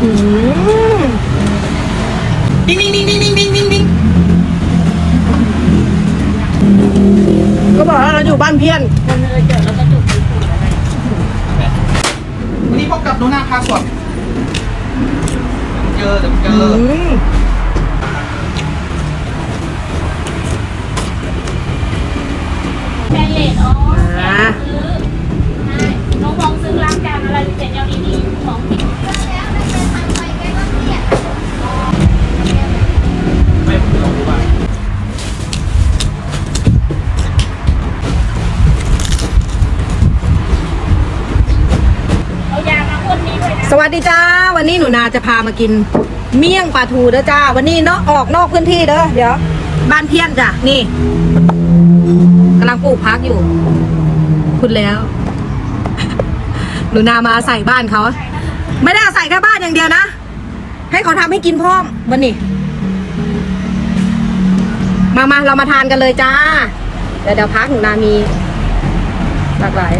ดิ้งดิ้งดิ้งดิ้งดิ้งดิ้งดิ้งก็บอกว่าเราอยู่บ้านเพี้ยนวันนี้พบกับโนนาคาสวดเจอเดี๋เจอแบนเลดออ สวัสดีจ้า วันนี้หนูนาจะพามากิน เมี่ยงปลาทูเด้อจ้า วันนี้เนาะออกนอกพื้นที่เด้อเดี๋ยว บ้านเพี้ยนจ้ะนี่กำลังปลูกพักอยู่พูดแล้ว หนูนามาอาศัยบ้านเขาไม่ได้อาศัยแค่บ้านอย่างเดียวนะ ให้เขาทำให้กินพร้อมวันนี้ มามาเรามาทานกันเลยจ้าเดี๋ยวเดี๋ยวพักหนูนามีหลากหลาย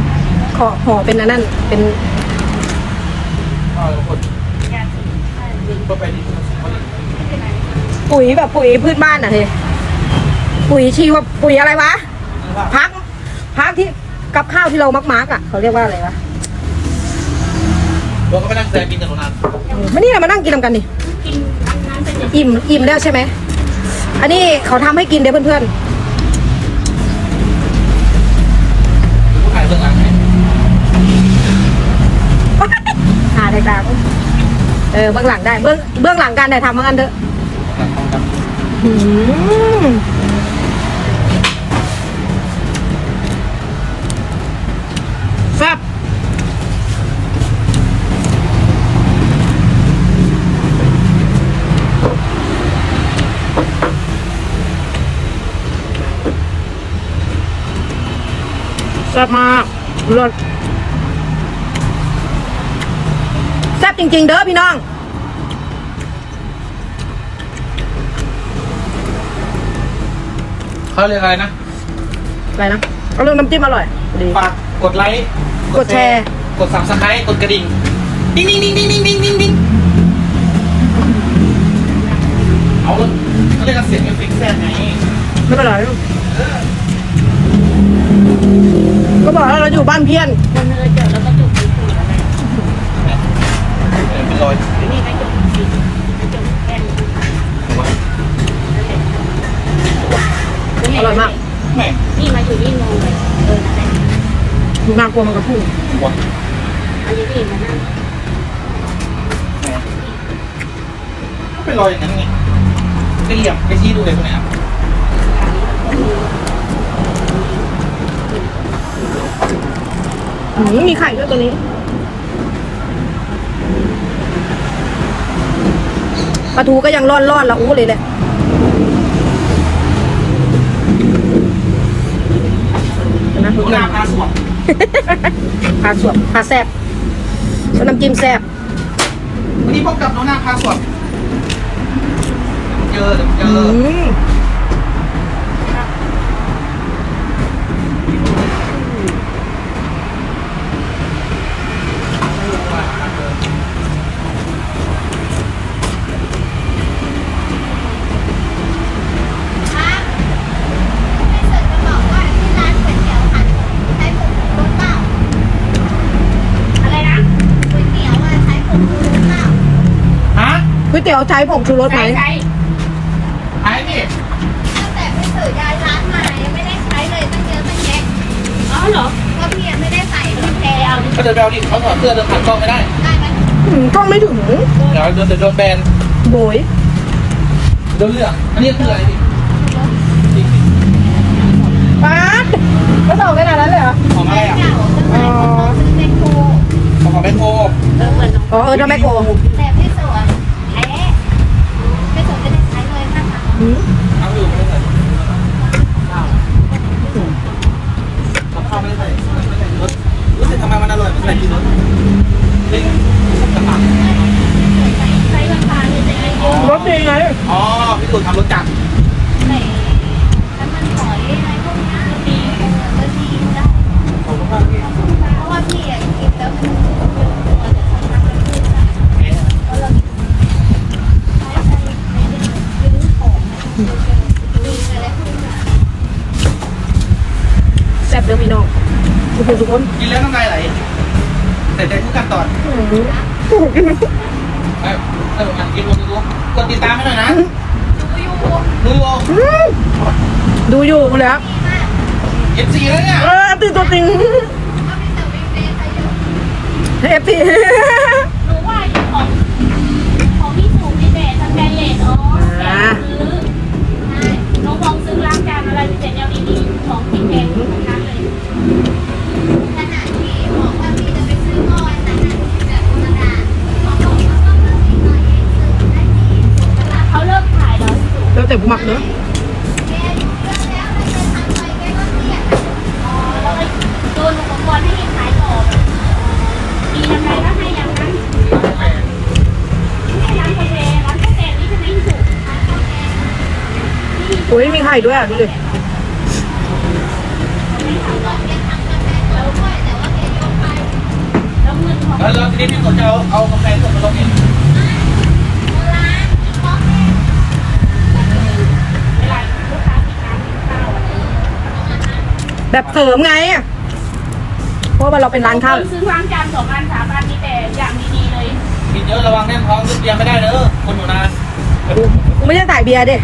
ขอห่อเป็นอันนั่นเป็น เอาละคนก็ไปดีนะวันนี้ปุ๋ยแบบปุ๋ยพืชบ้านอะเฮ้ยปุ๋ยชีวปุ๋ยอะไรวะพักพักที่กับข้าวที่เรามักมักๆอะเขาเรียกว่าอะไรวะเราก็ไปนั่งแซมกินกับโนนามานี่เรามานั่งกินนำกันดิกินอันนั้นเป็นอิ่มอิ่มแล้วใช่ไหมอันนี้เขาทำให้กินเด้อเพื่อนผู้ ออเบื้องหลังได้เบื้องเบื้องหลังการถ่ายทำเหมือนกันเถอะหืมแซ่บแซ่บมากรสแซ่บจริงๆ เด้อพี่น้อง เขาเรียกอะไรนะ อะไรนะเอาเรื่องน้ำจิ้มอร่อยดี ฝากกดไลค์ กดแชร์ กดซับสไครต์กดกระดิ่ง ดิ้งดิ้งดิ้งดิ้งดิ้งดิ้งดิ้งดิ้งเอาเลยเขาเรียกกันเสียงเอฟเฟกต์แซ่บไงไม่เป็นไรก็บอกแล้วเราอยู่บ้านเพี้ยนคนเลยเจอแล้วก็จุกจุกอะไรเป็นรอย อร่อยมากแม่นี่มาอยู่นี่งงเลยเออนั่นแหละน่ากลัวมันกระพุ่งหัวอันนี้นี่มานั่งเป็นรอยอย่างนั้นไงไปเหลี่ยมไปชี้ดูเลยตรงไหนอะอืมมีไข่ด้วยตัวนี้ ปลาทูก็ยังร่อนร่อนๆละอู้เลยแหละ ห็นะทุกโนคนนาพาสวดปลาสวบปลาแซบแล้วน้ำจิ้มแซบวันนี้พบกับโนนาพาสวดเจอเดี๋ยวเจอื อ มอะไรนะ ฮะ ก๋วยเตี๋ยวใช้ผงชูรสไหมใช้ใช้ไอ้นี่อ๋อเหรอแกเอาดิก็เดินไปเอาดิเขาถอดเสื้อเดินผ่านกล้องไม่ได้อืมกล้องไม่ถึงเดี๋ยวเดินเดี๋ยวโดนแบนโบยโดนเลือกอันนี้คืออะไรดิป๊าดก็ส่งขนาดนั้นเลยเหรอ ของอะไรอะอ๋อของของแบนโคเออเหมือนน้อง อ๋อ เออทำไมโกแต่ไม่สวยแท้ไม่สวยจะได้ใช้เลยนะคะ อืม เอาอยู่ไม่ได้ใส่ข้าวข้าวไม่ได้ใส่ไม่ใส่รสรู้สึกทำไมมันอร่อยมันใส่รสเล็กกระปัง ใช้ราคาเนี่ยจะไอ้เยอะ รสดีไง อ๋อพี่ตูนทำรสจัด แต่น้ำมันหอยอะไรพวกนี้ดีเออก็ดีได้ ขอบคุณมากพี่ เพราะว่าพี่อะกินแล้วมันเราจะทำให้มันขึ้นได้เพราะเรา คนกินแล้วน้ำลายไหลแต่ใจทุกขั้นตอนอืมเออเอออะกินลงดูกดติดตามให้หน่อยนะ ดูอยู่อืมดูอยู่แล้วเอฟซีแล้วเนี่ยเออตื่นตัวจริงเอฟพีรู้ว่าอยู่ของของพี่สูงนี่แต่สแกนเลสอ๋อแกซื้อน้องมองซื้อล้างจานอะไรพิเศษ LED ของพี่แกงทั้งนั้นเลย ขนาดที่บอกว่าพี่จะไปซื้อหม้ออันนั้นน่ะแบบธรรมดาเขาบอกว่าก็เพิ่มอีกหน่อยเองซื้อได้ดีถูกปะล่ะ เขาเลิกขายแล้วสูง แล้วแต่ผู้หมักเนอะ แกอายุเยอะแล้วแล้วจะทำอะไรแกก็เครียดอะ อ๋อแล้วก็โดนอุปกรณ์ให้ขายต่อมียังไงก็ให้อย่างนั้นไม่ใช่ร้านกาแฟร้านกาแฟนี่ใช่ไหมพี่สูง อุ้ยมีไข่ด้วยอะดูดิแล้วเงินของแล้วแล้วทีนี้พี่กดจะเอาเอากาแฟสดมาลงเองเวลาลูกค้ากินน้ำกินข้าวอะแบบเสริมไง เพราะว่าเราเป็นร้านข้าวซื้อล้างจานสองอันสามอันมีแต่อย่างดีๆเลยกินเยอะระวังแน่นท้องขึ้นเตียงไม่ได้เด้อคนอยู่นานกูไม่ใช่สายเบียร์ดิ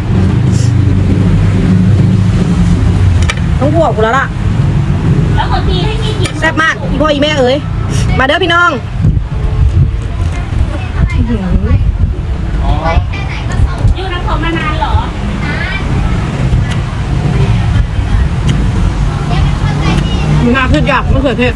ต้องพวกกูแล้วล่ะแล้วคนทีให้กี่จิบแซ่บมากอีพ่ออีแม่เอ๋ยมาเด้อพี่น้องอ๋ออยู่น้ำของมานานเหรอมีงาขึ้นอยากมะเขือเทศ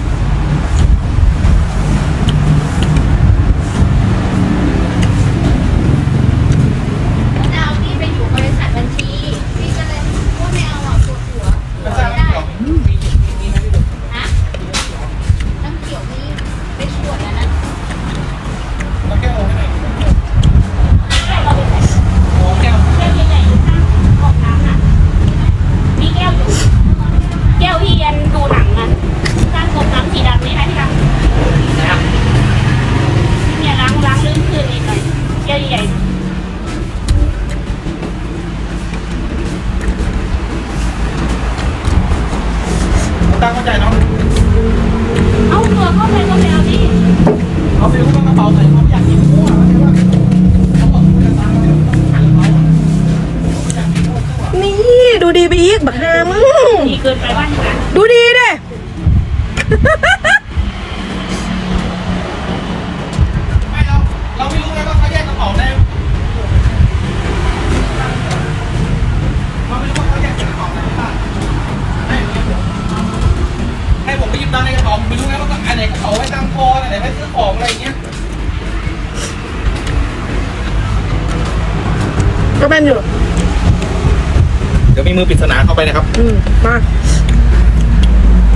บักฮามึงดีเกินไปว่าอย่างนั้นดูดีเด้ ไม่เราเราไม่รู้ไงว่าเขาแยกกระเป๋าได้เราไม่รู้ว่าเขาแยกกระเป๋าได้หรือเปล่าให้ให้ผมไปหยิบตังค์ในกระเป๋าผมไม่รู้ไงว่าอันไหนกระเป๋าไว้ตังค์คออันไหนไว้ซื้อของอะไรอย่างเงี้ยก็เป็นอยู่ เดี๋ยวมีมือปริศนาเข้าไปนะครับอืมมา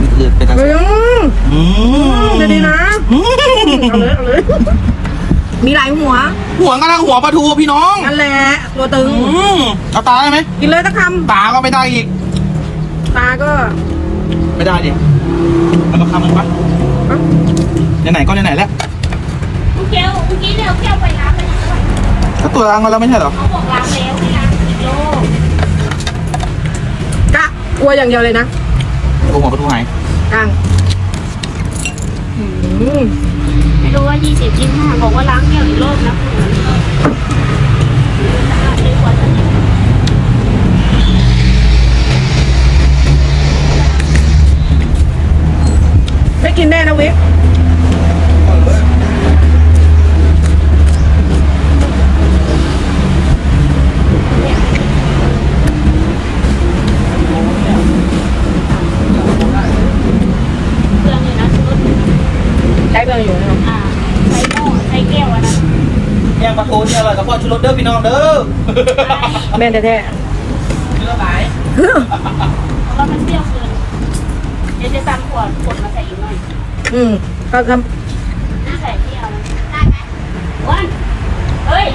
นี่คือเป็นทางอืมอืมเดี๋ยวดีนะเอาเลยเอาเลยมีหลายหัว หัวกำลังหัวปลาทูพี่น้องนั่นแหละตัวตึงอืมเอาตาได้ไหมกินเลยสักคตาก็ไม่ได้อีกำตาก็ ไม่ได้ดิมันก็คำมึงปะเอ้าไหนๆก็ไหนๆแล้วเมื่อกี้เมื่อกี้เนี่ยเอาแก้วไปล้างไปแล้วก็ตัวล้างมาแล้วไม่ใช่เหรอเขาบอกล้างแล้ว กะกลัวอย่างเดียวเลยนะโอ้หัวปลาทูหายกลางอืมไม่รู้ว่ายี่สิบยี่ห้าบอกว่าล้างแก้วอีกโลกนะสะอาดเลยกว่าจะ ไม่กินแน่นะวิก เครื่องเลยนะชุด ใช้เบอร์อยู่นะ อ่าใช้หม้อใช้แก้วอันนั้น แกงปลาทูที่อร่อยกับพ่อชูรสเด้อพี่น้องเด้อแม่นแท้เนื้อหลายๆเพราะว่ามันเปรี้ยวเกินเดี๋ยวจะตำขวดขวดมาใส่อีกหน่อยอืมก็ทใส่เปรี้ยวนะได้ไหมวันเฮ้ย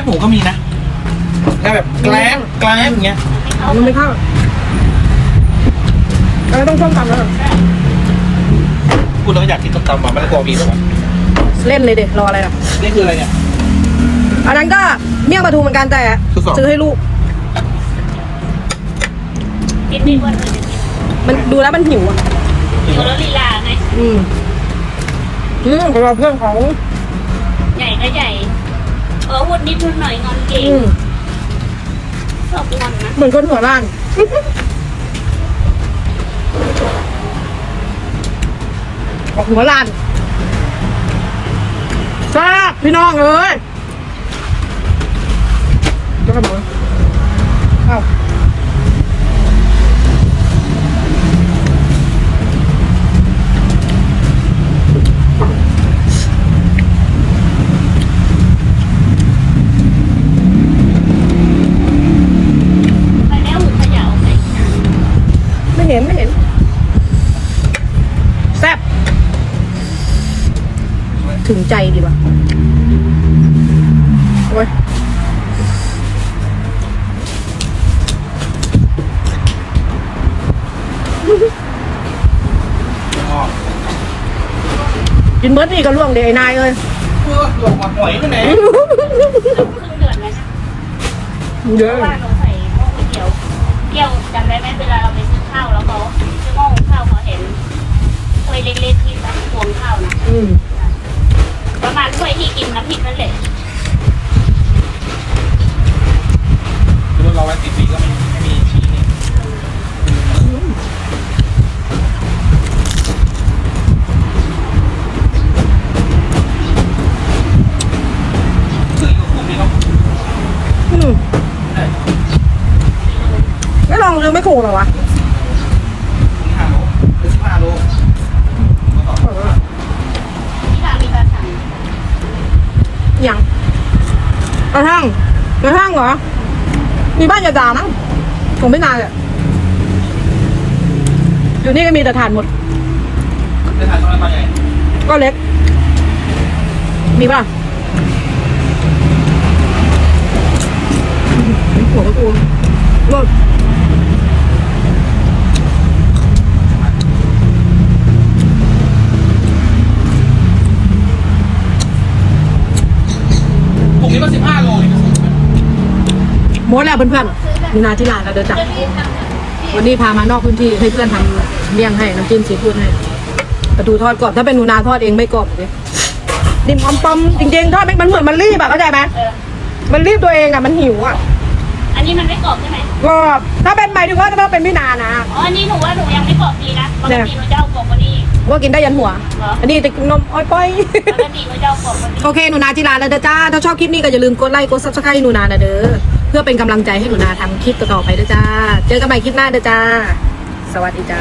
บหมูก็มีนะแค่แบบแกล้มแกล้มอย่างเงี้ยมันไม่เข้าเราต้องส้มตำแล้วคุณเราอยากกินต้มตำมาไม่ได้กลัวมีหรอกเล่นเลยเด็รออะไรล่ะ นี่คืออะไรเนี่ย อันนั้นก็เมี่ยงปลาทูเหมือนกันแต่ทดสอบซื้อให้ลูก กินไม่เบิร์ดเลยจะกินมันดูแล้วมันหิวอะอยู่แล้วลีลาไง อืมอืมเราเพื่อนเขาใหญ่ก็ใหญ่ เออหุ่นนิดหุ่นหน่อยงอนเก่งอืมชอบงอนนะเหมือนคนหัวล้าน ออกหัวล้านทราบพี่น้องเอ้ยเจะกันหมดเอ้า ไปแล้วหุ่นเขย่าใส่จาน ไม่เห็นไม่เห็น แซ่บถึงใจดีว่ะ โอ้ยอ๋อกินเบิร์ดนี่ก็ล่วงเดไอ้นายเลยเออหลอกมาหอยไปไหนครึ่งเดือนเลยนะเยเพอะราะว่าเราใส่หม้อก๋วยเตี๋ยวเกี่ยวจำได้ไหมเวลาเราไปซื้อข้าวแล้วเขาซื้อหม้อหุงข้าวเขาเห็นถ้วยเล็กๆที่แบบพวงข้าวนะอืมประ อไม่ถูกเหรอวะห้าโลหรือสิบห้าโลที่ร้านมีปลาถังยังกระทั่งกระทั่งเหรอ มีบ้านยาดามั้งผมไม่นานเลยอยู่นี่ก็มีแต่ถ่านหมดจะถ่ายตอนไหนตอนใหญ่ก็เล็ก มีป่ะหัวกระปูรถถุงนี้ มันสิบห้าโลเลยนะหมดแล้วเพื่อนๆมีนาที่ร้านแล้วเดินจับจะรีบวันนี้พามานอกพื้นที่ให้เพื่อนทำเลี้ยงให้น้ำจิ้มซีฟู้ดให้ปลาทูทอดกรอบถ้าเป็นหนูนาทอดเองไม่กรอบเลยดิ่มอมปอมจริงๆทอดไม่มันเหมือนมันรีบอะเข้าใจไหมมันรีบตัวเองอะมันหิวอะ อันนี้มันไม่กรอบใช่ไหมกรอบถ้าเป็นหมายถึงว่าถ้าเป็นพี่นานะ อ๋ออันนี้หนูว่าหนูยังไม่กรอบดีนะปกติหนูจะเอากรอบกว่านี้ ว่ากินได้ยันหัว เหรอ อันนี้แต่นมอ้อยป้อย ปกติหนูจะเอากรอบกว่านี้โอเคหนูนาที่ร้านแล้วเด้อจ้า ถ้าชอบคลิปนี้ก็อย่าลืมกดไลค์กดซับสไครต์หนูนานะเด้อ เพื่อเป็นกำลังใจให้หนูนาทำคลิปต่อๆไปเด้อจ้า เจอกันใหม่คลิปหน้าเด้อจ้า สวัสดีจ้า